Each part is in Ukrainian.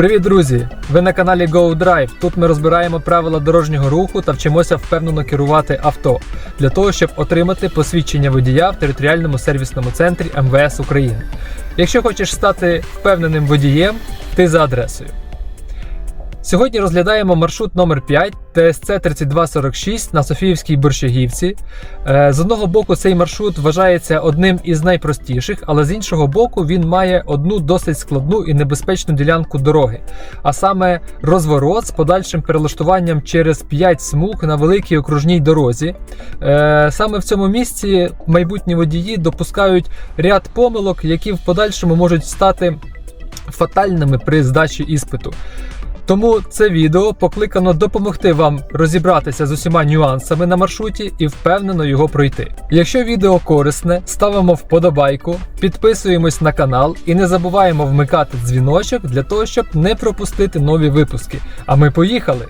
Привіт, друзі! Ви на каналі GoDrive. Тут ми розбираємо правила дорожнього руху та вчимося впевнено керувати авто для того, щоб отримати посвідчення водія в територіальному сервісному центрі МВС України. Якщо хочеш стати впевненим водієм, ти за адресою. Сьогодні розглядаємо маршрут номер 5 ТСЦ 3246 на Софіївській Борщагівці. Е, З одного боку, цей маршрут вважається одним із найпростіших, але з іншого боку, він має одну досить складну і небезпечну ділянку дороги, а саме розворот з подальшим перелаштуванням через 5 смуг на великій окружній дорозі. Е, Саме в цьому місці майбутні водії допускають ряд помилок, які в подальшому можуть стати фатальними при здачі іспиту. Тому це відео покликано допомогти вам розібратися з усіма нюансами на маршруті і впевнено його пройти. Якщо відео корисне, ставимо вподобайку, підписуємось на канал і не забуваємо вмикати дзвіночок для того, щоб не пропустити нові випуски. А ми поїхали!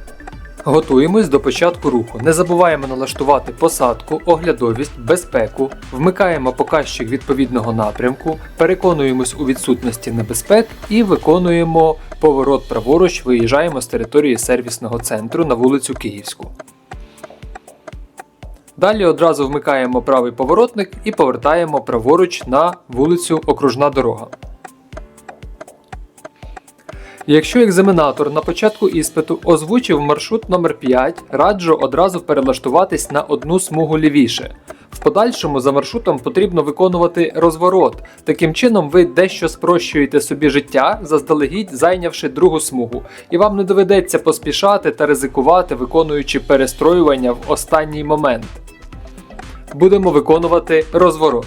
Готуємось до початку руху. Не забуваємо налаштувати посадку, оглядовість, безпеку, вмикаємо показчик відповідного напрямку, переконуємось у відсутності небезпек і виконуємо поворот праворуч, виїжджаємо з території сервісного центру на вулицю Київську. Далі одразу вмикаємо правий поворотник і повертаємо праворуч на вулицю Окружна дорога. Якщо екзаменатор на початку іспиту озвучив маршрут номер 5 раджу одразу перелаштуватись на одну смугу лівіше. В подальшому за маршрутом потрібно виконувати розворот. Таким чином, ви дещо спрощуєте собі життя, заздалегідь зайнявши другу смугу, і вам не доведеться поспішати та ризикувати, виконуючи перестроювання в останній момент. Будемо виконувати розворот.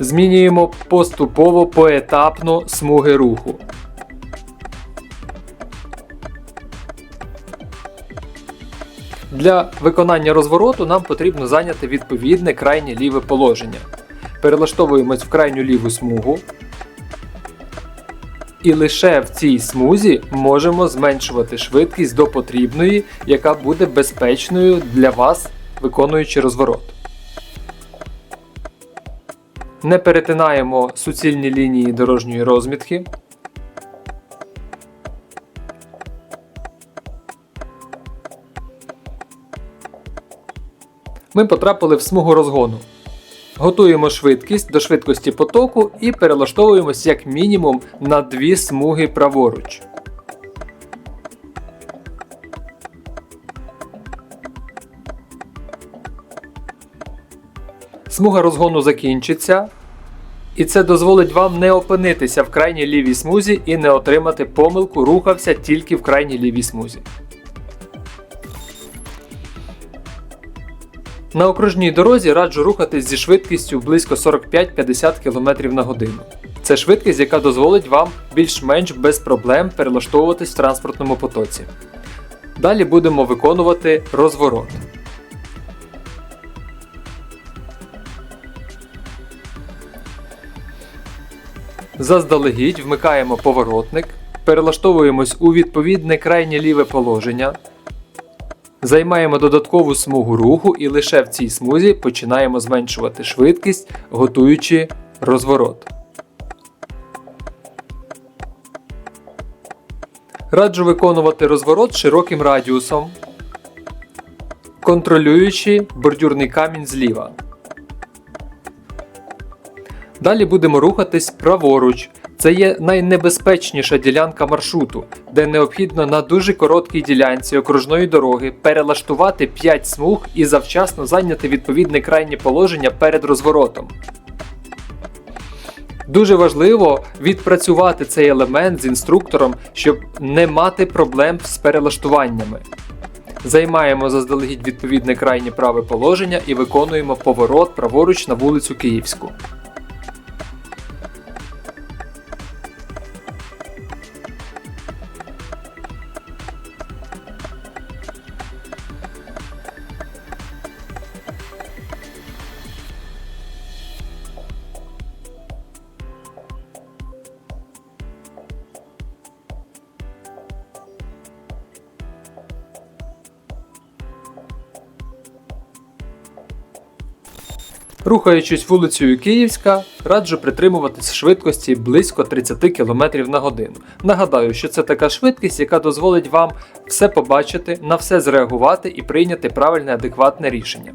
Змінюємо поступово поетапно смуги руху. Для виконання розвороту нам потрібно зайняти відповідне крайнє ліве положення. Перелаштовуємось в крайню ліву смугу. І лише в цій смузі можемо зменшувати швидкість до потрібної, яка буде безпечною для вас, виконуючи розворот. Не перетинаємо суцільні лінії дорожньої розмітки. Ми потрапили в смугу розгону. Готуємо швидкість до швидкості потоку і перелаштовуємось як мінімум на дві смуги праворуч. Смуга розгону закінчиться, і це дозволить вам не опинитися в крайній лівій смузі і не отримати помилку, рухався тільки в крайній лівій смузі. На окружній дорозі раджу рухатись зі швидкістю близько 45-50 км на годину. Це швидкість, яка дозволить вам більш-менш без проблем перелаштовуватись в транспортному потоці. Далі будемо виконувати розворот. Заздалегідь вмикаємо поворотник, перелаштовуємось у відповідне крайнє ліве положення, займаємо додаткову смугу руху і лише в цій смузі починаємо зменшувати швидкість, готуючи розворот. Раджу виконувати розворот широким радіусом, контролюючи бордюрний камінь зліва. Далі будемо рухатись праворуч. Це є найнебезпечніша ділянка маршруту, де необхідно на дуже короткій ділянці окружної дороги перелаштувати 5 смуг і завчасно зайняти відповідне крайнє положення перед розворотом. Дуже важливо відпрацювати цей елемент з інструктором, щоб не мати проблем з перелаштуваннями. Займаємо заздалегідь відповідне крайнє праве положення і виконуємо поворот праворуч на вулицю Київську. Рухаючись вулицею Київська, раджу притримуватись швидкості близько 30 км на годину. Нагадаю, що це така швидкість, яка дозволить вам все побачити, на все зреагувати і прийняти правильне адекватне рішення.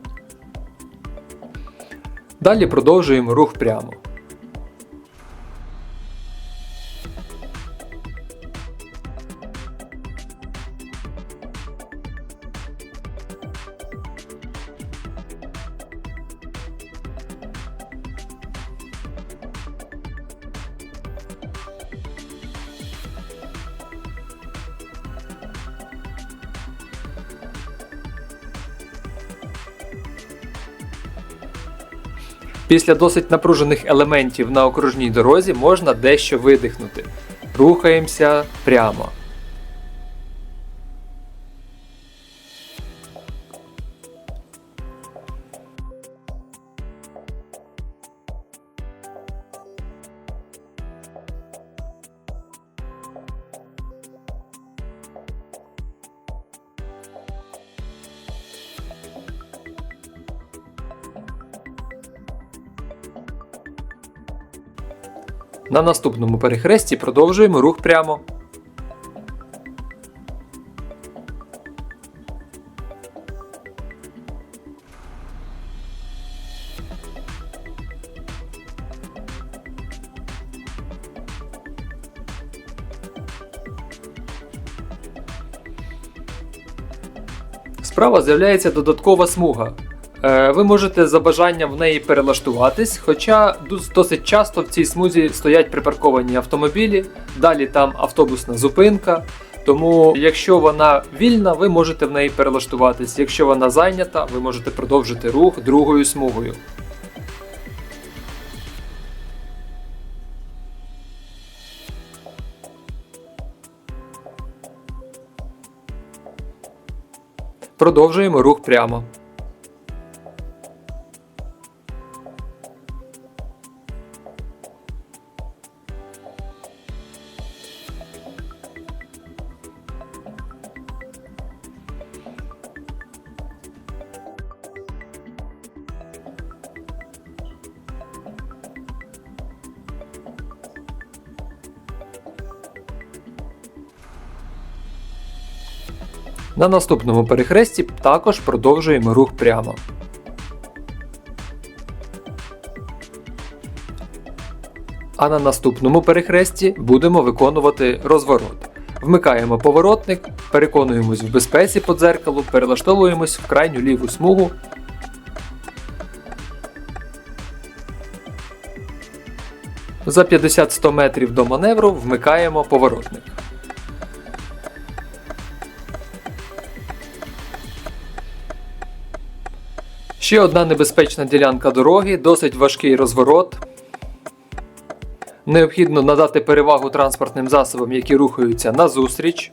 Далі продовжуємо рух прямо. Після досить напружених елементів на окружній дорозі можна дещо видихнути. Рухаємося прямо. На наступному перехресті продовжуємо рух прямо. Справа з'являється додаткова смуга. Е, Ви можете за бажанням в неї перелаштуватись, хоча досить часто в цій смузі стоять припарковані автомобілі, далі там автобусна зупинка. Тому, якщо вона вільна, ви можете в неї перелаштуватись. Якщо вона зайнята, ви можете продовжити рух другою смугою. Продовжуємо рух прямо. На наступному перехресті також продовжуємо рух прямо. А на наступному перехресті будемо виконувати розворот. Вмикаємо поворотник, переконуємось в безпеці по дзеркалу, перелаштовуємось в крайню ліву смугу. За 50-100 метрів до маневру вмикаємо поворотник. Ще одна небезпечна ділянка дороги, досить важкий розворот. Необхідно надати перевагу транспортним засобам, які рухаються назустріч.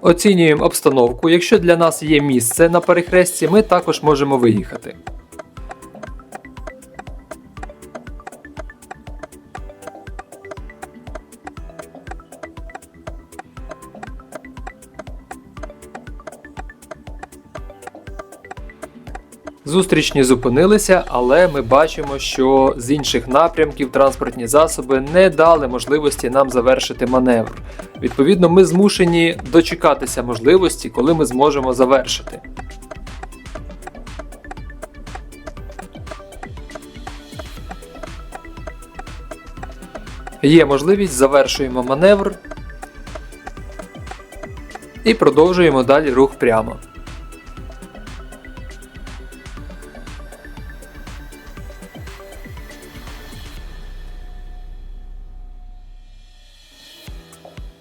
Оцінюємо обстановку. Якщо для нас є місце на перехресті, ми також можемо виїхати. Зустрічні зупинилися, але ми бачимо, що з інших напрямків транспортні засоби не дали можливості нам завершити маневр. Відповідно, ми змушені дочекатися можливості, коли ми зможемо завершити. Є можливість, завершуємо маневр і продовжуємо далі рух прямо.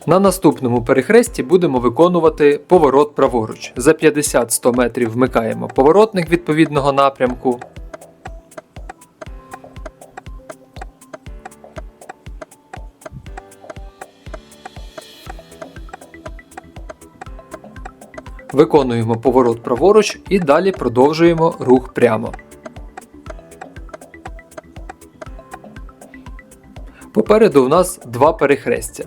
На наступному перехресті будемо виконувати поворот праворуч. За 50-100 метрів вмикаємо поворотник відповідного напрямку. Виконуємо поворот праворуч і далі продовжуємо рух прямо. Попереду у нас два перехрестя.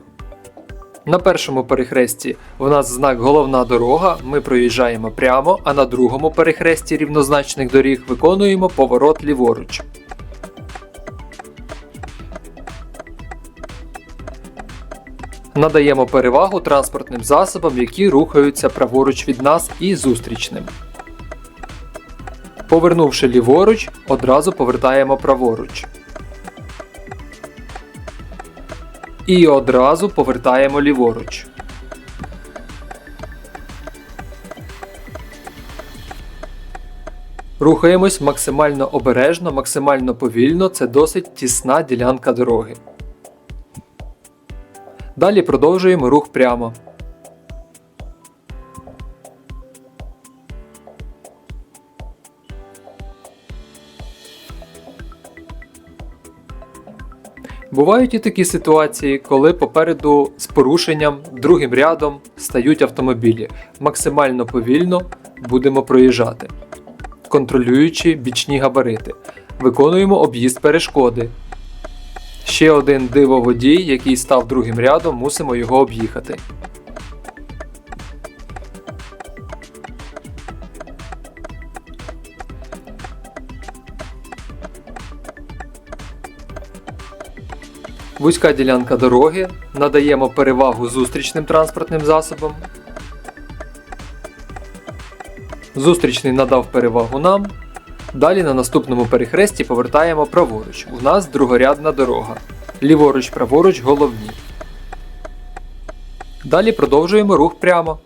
На першому перехресті в нас знак головна дорога, ми проїжджаємо прямо, а на другому перехресті рівнозначних доріг виконуємо поворот ліворуч. Надаємо перевагу транспортним засобам, які рухаються праворуч від нас і зустрічним. Повернувши ліворуч, одразу повертаємо праворуч. І одразу повертаємо ліворуч. Рухаємось максимально обережно, максимально повільно, це досить тісна ділянка дороги. Далі продовжуємо рух прямо. Бувають і такі ситуації, коли попереду з порушенням другим рядом стають автомобілі. Максимально повільно будемо проїжджати, контролюючи бічні габарити. Виконуємо об'їзд перешкоди. Ще один дивоводій, який став другим рядом, мусимо його об'їхати. Вузька ділянка дороги. Надаємо перевагу зустрічним транспортним засобам. Зустрічний надав перевагу нам. Далі на наступному перехресті повертаємо праворуч. У нас другорядна дорога. Ліворуч, праворуч, головні. Далі продовжуємо рух прямо.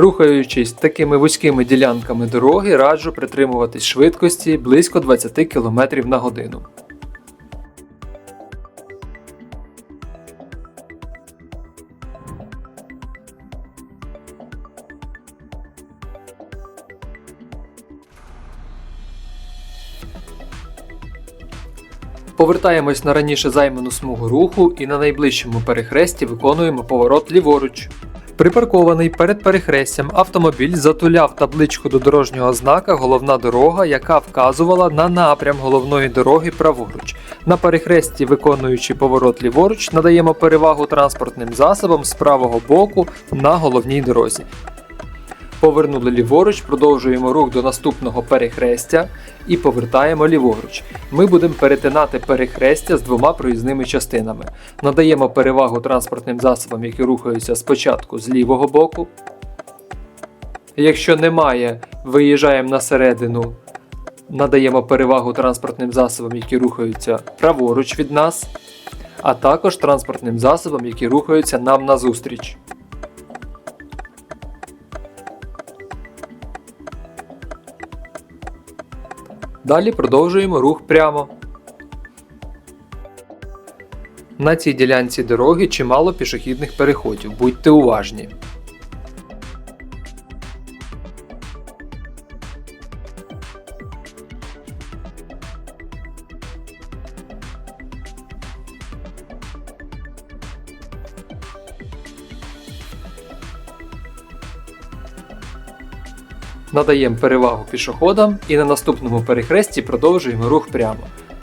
Рухаючись такими вузькими ділянками дороги, раджу притримуватись швидкості близько 20 км на годину. Повертаємось на раніше займану смугу руху і на найближчому перехресті виконуємо поворот ліворуч. Припаркований перед перехрестям автомобіль затуляв табличку до дорожнього знака головна дорога, яка вказувала на напрям головної дороги праворуч. На перехресті, виконуючи поворот ліворуч, надаємо перевагу транспортним засобам з правого боку на головній дорозі. Повернули ліворуч, продовжуємо рух до наступного перехрестя і повертаємо ліворуч. Ми будемо перетинати перехрестя з двома проїзними частинами. Надаємо перевагу транспортним засобам, які рухаються спочатку з лівого боку. Якщо немає, виїжджаємо на середину. Надаємо перевагу транспортним засобам, які рухаються праворуч від нас, а також транспортним засобам, які рухаються нам назустріч. Далі продовжуємо рух прямо. На цій ділянці дороги чимало пішохідних переходів. Будьте уважні. Надаємо перевагу пішоходам і на наступному перехресті продовжуємо рух прямо.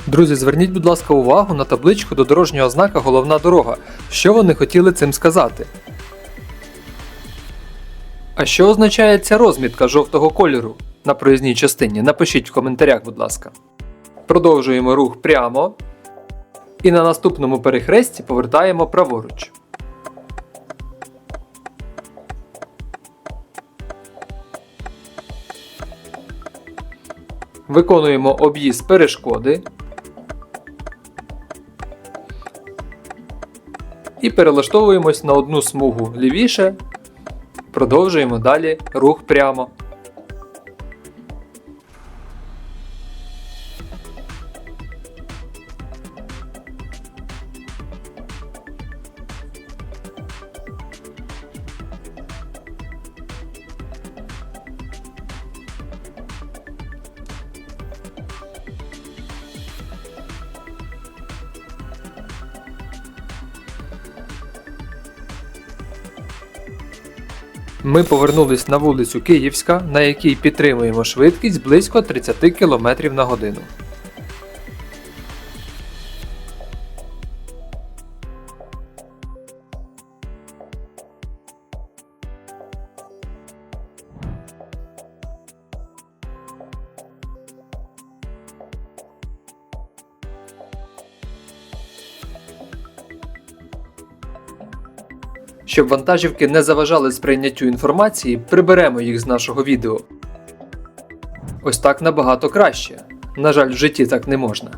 Друзі, зверніть, будь ласка, увагу на табличку до дорожнього знака Головна дорога. Що вони хотіли цим сказати? А що означає ця розмітка жовтого кольору на проїзній частині? Напишіть в коментарях, будь ласка. Продовжуємо рух прямо. І на наступному перехресті повертаємо праворуч. Виконуємо об'їзд перешкоди. І перелаштовуємось на одну смугу лівіше. Продовжуємо далі рух прямо. Ми повернулись на вулицю Київська, на якій підтримуємо швидкість близько 30 км на годину. Щоб вантажівки не заважали сприйняттю інформації, приберемо їх з нашого відео. Ось так набагато краще. На жаль, в житті так не можна.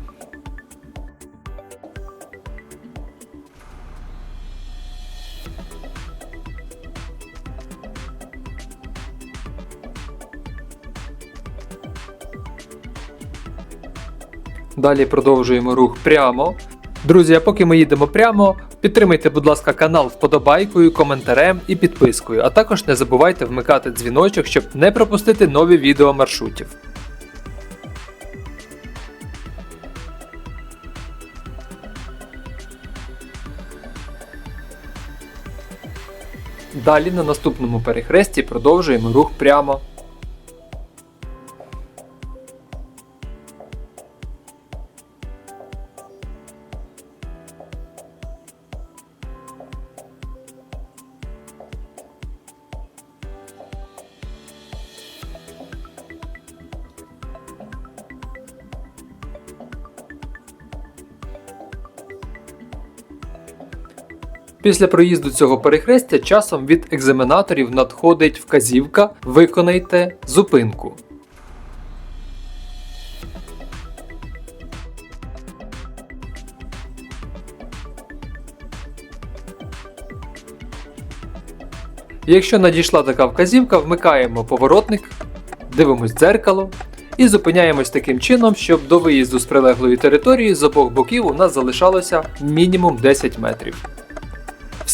Далі продовжуємо рух прямо. Друзі, а поки ми їдемо прямо, підтримайте, будь ласка, канал вподобайкою, коментарем і підпискою, а також не забувайте вмикати дзвіночок, щоб не пропустити нові відео маршрутів. Далі на наступному перехресті продовжуємо рух прямо. Після проїзду цього перехрестя часом від екзаменаторів надходить вказівка Виконайте зупинку. Якщо надійшла така вказівка, вмикаємо поворотник, дивимось дзеркало і зупиняємось таким чином, щоб до виїзду з прилеглої території з обох боків у нас залишалося мінімум 10 метрів.